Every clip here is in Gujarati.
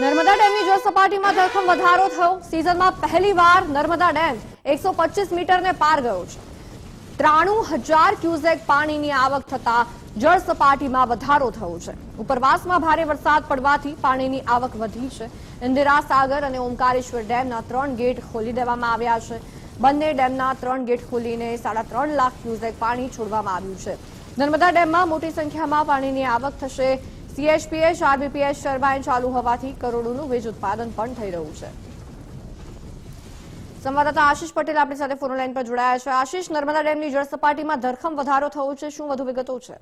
નર્મદા ડેમની જળ સપાટીમાં ધરખમ વધારો થયો. સિઝનમાં પહેલીવાર નર્મદા ડેમ એકસો મીટરને પાર ગયો છે. ત્રાણું હજાર ક્યુસેક પાણીની આવક થતા જળ સપાટીમાં વધારો થયો છે. ઉપરવાસમાં ભારે વરસાદ પડવાથી પાણીની આવક વધી છે. ઇન્દિરા સાગર અને ઓમકારેશ્વર ડેમના ત્રણ ગેટ ખોલી દેવામાં આવ્યા છે. બંને ડેમના ત્રણ ગેટ ખોલીને સાડા ત્રણ લાખ ક્યુસેક પાણી છોડવામાં આવ્યું છે. નર્મદા ડેમમાં મોટી સંખ્યામાં પાણીની આવક થશે. સીએચપીએચ, આરબીપીએચ ટર્બાઇન ચાલુ હોવાથી કરોડોનું વીજ ઉત્પાદન પણ થઈ રહ્યું છે. સંવાદદાતા આશીષ પટેલ આપણી સાથે ફોન લાઈન પર જોડાયા છે. આશીષ, નર્મદા ડેમની જળ ધરખમ વધારો થયો છે. શું વધુ વિગતો છે?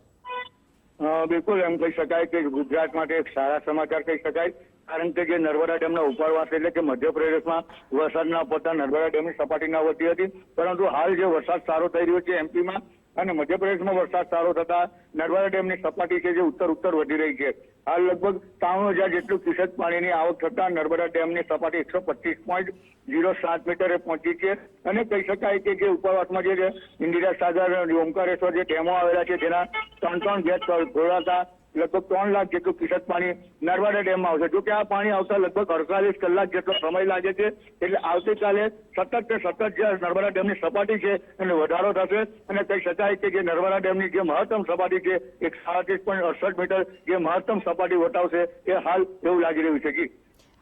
બિલકુલ એમ કહી શકાય કે ગુજરાત માટે એક સારા સમાચાર કહી શકાય. કારણ કે જે નર્મદા ડેમના ઉપાડવાસ એટલે કે મધ્યપ્રદેશમાં વરસાદના પડતા નર્મદા ડેમની સપાટી ના વધી હતી. પરંતુ હાલ જે વરસાદ સારો થઈ રહ્યો છે એમપીમાં અને મધ્યપ્રદેશમાં વરસાદ સારો થતા નર્મદા ડેમની સપાટી છે જે ઉત્તર ઉત્તર વધી રહી છે. હાલ લગભગ ત્રાણું હજાર જેટલું ક્યુસેક પાણીની આવક થતા નર્મદા ડેમની સપાટી એકસો પચીસ પોઈન્ટ ઝીરો સાત મીટરે પહોંચી છે. અને કહી શકાય કે જે ઉપરવાસમાં જે ઇન્દિરા સાગર ઓમકારેશ્વર જે ડેમો આવેલા છે તેના ત્રણ ત્રણ ગેટ ખોલાતા લગભગ ત્રણ લાખ જેટલું ક્યુસેક પાણી નર્મદા ડેમમાં આવશે. જોકે આ પાણી આવતા લગભગ અડતાલીસ કલાક જેટલો સમય લાગે છે. એટલે આવતીકાલે સતત ને સતત જે નર્મદા ડેમની સપાટી છે એને વધારો થશે. અને કહી શકાય કે જે નર્મદા ડેમની જે મહત્તમ સપાટી છે, એક સાડત્રીસ પોઈન્ટ અડસઠ મીટર જે મહત્તમ સપાટી વટાવશે, એ હાલ એવું લાગી રહ્યું છે જી.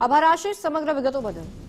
આભાર આશીષ, સમગ્ર વિગતો બદલ.